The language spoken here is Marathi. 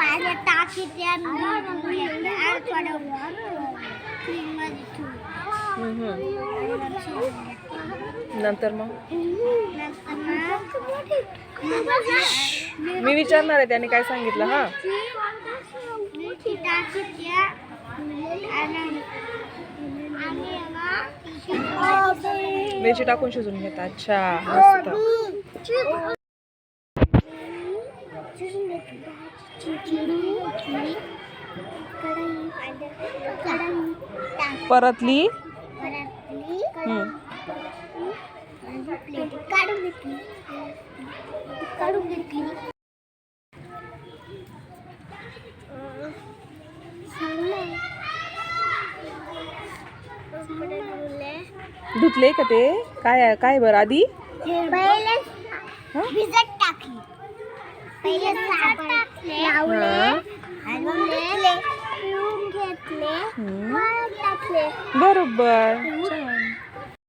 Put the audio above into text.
टाकी त्या. नंतर मग? मी विचारणार आहे त्याने काय सांगितलं हा? मिरची मिरची टाकून शिजून घेता. अच्छा मस्त. परतली हम्म. काढून घेतली काढून घेतली धुतले का ते काय काय बरं आधी पहिले? भिजत टाकली पहिले साबण लावले. आणि मग धुतले. पिळून घेतले. हम्म. परत टाकले. बरोबर.